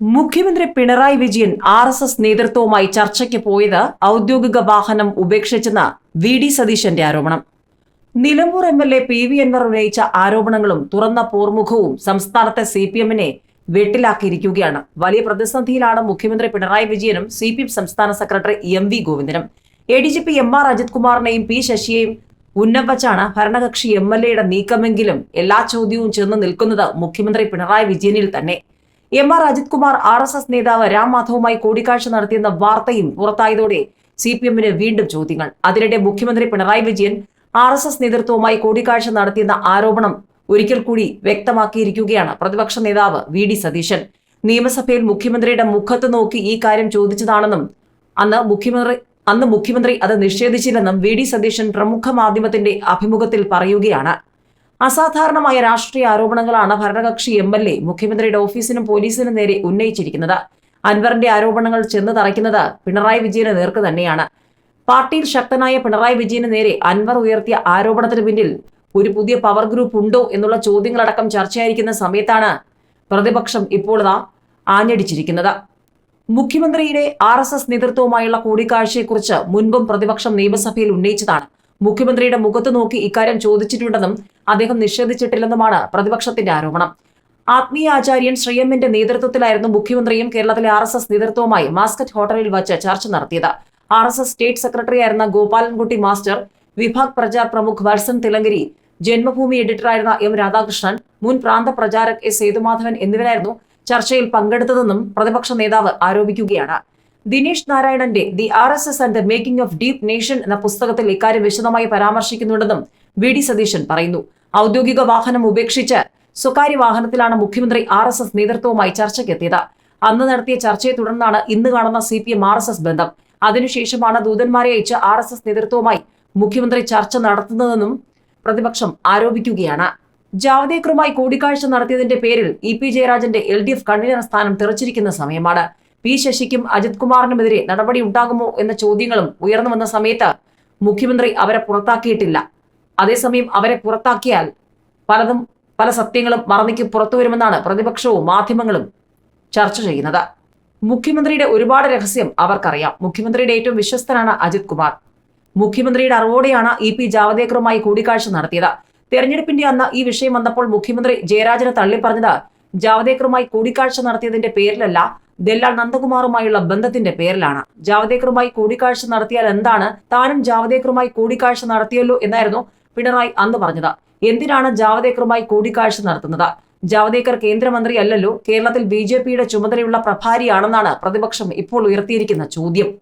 മുഖ്യമന്ത്രി Pinarayi Vijayan R S S നേതൃത്വവുമായി ചർച്ചയ്ക്ക് പോയത് ഔദ്യോഗിക വാഹനം ഉപേക്ഷിച്ചെന്ന് വി ഡി സതീശന്റെ ആരോപണം. Nilambur M L A P V Anvar ഉന്നയിച്ച ആരോപണങ്ങളും തുറന്ന പോർമുഖവും സംസ്ഥാനത്തെ സി പി എമ്മിനെ വെട്ടിലാക്കിയിരിക്കുകയാണ്. വലിയ പ്രതിസന്ധിയിലാണ് മുഖ്യമന്ത്രി പിണറായി വിജയനും സി പി എം സംസ്ഥാന secretary M V ഗോവിന്ദനും. A D G P M R Ajith കുമാറിനെയും P ശശിയെയും ഉന്നം വച്ചാണ് ഭരണകക്ഷി എം എൽ എയുടെ നീക്കമെങ്കിലും എല്ലാ ചോദ്യവും ചെന്ന് നിൽക്കുന്നത് മുഖ്യമന്ത്രി പിണറായി വിജയനിൽ തന്നെ. M R Ajith Kumar R S S നേതാവ് രാം മാധവുമായി കൂടിക്കാഴ്ച നടത്തിയെന്ന വാർത്തയും പുറത്തായതോടെ സി പി എമ്മിന് വീണ്ടും ചോദ്യങ്ങൾ. അതിനിടെ മുഖ്യമന്ത്രി Pinarayi Vijayan R S S നേതൃത്വവുമായി കൂടിക്കാഴ്ച നടത്തിയെന്ന ആരോപണം ഒരിക്കൽ കൂടി വ്യക്തമാക്കിയിരിക്കുകയാണ് പ്രതിപക്ഷ നേതാവ് വി ഡി സതീശൻ. നിയമസഭയിൽ മുഖ്യമന്ത്രിയുടെ മുഖത്ത് നോക്കി ഈ കാര്യം ചോദിച്ചതാണെന്നും അന്ന് മുഖ്യമന്ത്രി അന്ന് മുഖ്യമന്ത്രി അത് നിഷേധിച്ചില്ലെന്നും വി ഡി സതീശൻ പ്രമുഖ മാധ്യമത്തിന്റെ അഭിമുഖത്തിൽ പറയുകയാണ്. അസാധാരണമായ രാഷ്ട്രീയ ആരോപണങ്ങളാണ് ഭരണകക്ഷി എം എൽ എ മുഖ്യമന്ത്രിയുടെ ഓഫീസിനും പോലീസിനും നേരെ ഉന്നയിച്ചിരിക്കുന്നത്. അൻവറിന്റെ ആരോപണങ്ങൾ ചെന്ന് തറയ്ക്കുന്നത് പിണറായി വിജയന് നേർക്ക് തന്നെയാണ്. പാർട്ടിയിൽ ശക്തനായ പിണറായി വിജയന് നേരെ അൻവർ ഉയർത്തിയ ആരോപണത്തിന് പിന്നിൽ ഒരു പുതിയ പവർ ഗ്രൂപ്പ് ഉണ്ടോ എന്നുള്ള ചോദ്യങ്ങളടക്കം ചർച്ചയായിരിക്കുന്ന സമയത്താണ് പ്രതിപക്ഷം ഇപ്പോൾ ആഞ്ഞടിച്ചിരിക്കുന്നത്. മുഖ്യമന്ത്രിയുടെ ആർ എസ് എസ് നേതൃത്വവുമായുള്ള കൂടിക്കാഴ്ചയെക്കുറിച്ച് മുൻപും പ്രതിപക്ഷം നിയമസഭയിൽ ഉന്നയിച്ചതാണ്. മുഖ്യമന്ത്രിയുടെ മുഖത്ത് നോക്കി ഇക്കാര്യം ചോദിച്ചിട്ടുണ്ടെന്നും അദ്ദേഹം നിഷേധിച്ചിട്ടില്ലെന്നുമാണ് പ്രതിപക്ഷത്തിന്റെ ആരോപണം. ആത്മീയ ആചാര്യൻ ശ്രീയമ്മിന്റെ നേതൃത്വത്തിലായിരുന്നു മുഖ്യമന്ത്രിയും കേരളത്തിലെ ആർ എസ് എസ് നേതൃത്വവുമായി മാസ്കറ്റ് ഹോട്ടലിൽ വച്ച് ചർച്ച നടത്തിയത്. ആർ എസ് എസ് സ്റ്റേറ്റ് സെക്രട്ടറിയായിരുന്ന ഗോപാലൻകുട്ടി മാസ്റ്റർ വിഭാഗ് പ്രചാർ പ്രമുഖ് വത്സൻ തിലങ്കരി ജന്മഭൂമി എഡിറ്ററായിരുന്ന എം രാധാകൃഷ്ണൻ മുൻ പ്രാന്ത പ്രചാരക് എസ് സേതുമാധവൻ എന്നിവരായിരുന്നു ചർച്ചയിൽ പങ്കെടുത്തതെന്നും പ്രതിപക്ഷ നേതാവ് ആരോപിക്കുകയാണ്. ദിനേശ് നാരായണന്റെ the R S S and the making of deep nation എന്ന പുസ്തകത്തിൽ ഇക്കാര്യം വിശദമായി പരാമർശിക്കുന്നുണ്ടെന്നും വി ഡി സതീശൻ പറയുന്നു. ഔദ്യോഗിക വാഹനം ഉപേക്ഷിച്ച് സ്വകാര്യ വാഹനത്തിലാണ് മുഖ്യമന്ത്രി ആർ എസ് എസ് നേതൃത്വവുമായി ചർച്ചയ്ക്കെത്തിയത്. അന്ന് നടത്തിയ ചർച്ചയെ തുടർന്നാണ് ഇന്ന് കാണുന്ന C P M R S S ബന്ധം. അതിനുശേഷമാണ് ദൂതന്മാരെ അയച്ച് ആർ എസ് എസ് നേതൃത്വവുമായി മുഖ്യമന്ത്രി ചർച്ച നടത്തുന്നതെന്നും പ്രതിപക്ഷം ആരോപിക്കുകയാണ്. ജാവദേക്കറുമായി കൂടിക്കാഴ്ച നടത്തിയതിന്റെ പേരിൽ ഇ പി ജയരാജന്റെ എൽ ഡി എഫ് കൺവീനർ സ്ഥാനം തെറിച്ചിരിക്കുന്ന സമയമാണ്. പി ശശിക്കും അജിത് കുമാറിനുമെതിരെ നടപടി ഉണ്ടാകുമോ എന്ന ചോദ്യങ്ങളും ഉയർന്നു വന്ന സമയത്ത് മുഖ്യമന്ത്രി അവരെ പുറത്താക്കിയിട്ടില്ല. അതേസമയം അവരെ പുറത്താക്കിയാൽ പലതും പല സത്യങ്ങളും മറന്നിക്ക് പുറത്തു വരുമെന്നാണ് പ്രതിപക്ഷവും മാധ്യമങ്ങളും ചർച്ച ചെയ്യുന്നത്. മുഖ്യമന്ത്രിയുടെ ഒരുപാട് രഹസ്യം അവർക്കറിയാം. മുഖ്യമന്ത്രിയുടെ ഏറ്റവും വിശ്വസ്തനാണ് അജിത് കുമാർ. മുഖ്യമന്ത്രിയുടെ അറിവോടെയാണ് ഇ പി ജാവദേക്കറുമായി കൂടിക്കാഴ്ച നടത്തിയത്. തെരഞ്ഞെടുപ്പിന്റെ അന്ന് ഈ വിഷയം വന്നപ്പോൾ മുഖ്യമന്ത്രി ജയരാജനെ തള്ളിപ്പറഞ്ഞത് ജാവദേക്കറുമായി കൂടിക്കാഴ്ച നടത്തിയതിന്റെ പേരിലല്ല ദല്ലാൽ നന്ദകുമാറുമായുള്ള ബന്ധത്തിന്റെ പേരിലാണ്. ജാവദേക്കറുമായി കൂടിക്കാഴ്ച നടത്തിയാൽ എന്താണ്? താനും ജാവദേക്കറുമായി കൂടിക്കാഴ്ച നടത്തിയല്ലോ എന്നായിരുന്നു പിണറായി അന്ന് പറഞ്ഞത്. എന്തിനാണ് ജാവദേക്കറുമായി കൂടിക്കാഴ്ച നടത്തുന്നത്? ജാവദേക്കർ കേന്ദ്രമന്ത്രി അല്ലല്ലോ കേരളത്തിൽ ബി ചുമതലയുള്ള പ്രഭാരിയാണെന്നാണ് പ്രതിപക്ഷം ഇപ്പോൾ ഉയർത്തിയിരിക്കുന്ന ചോദ്യം.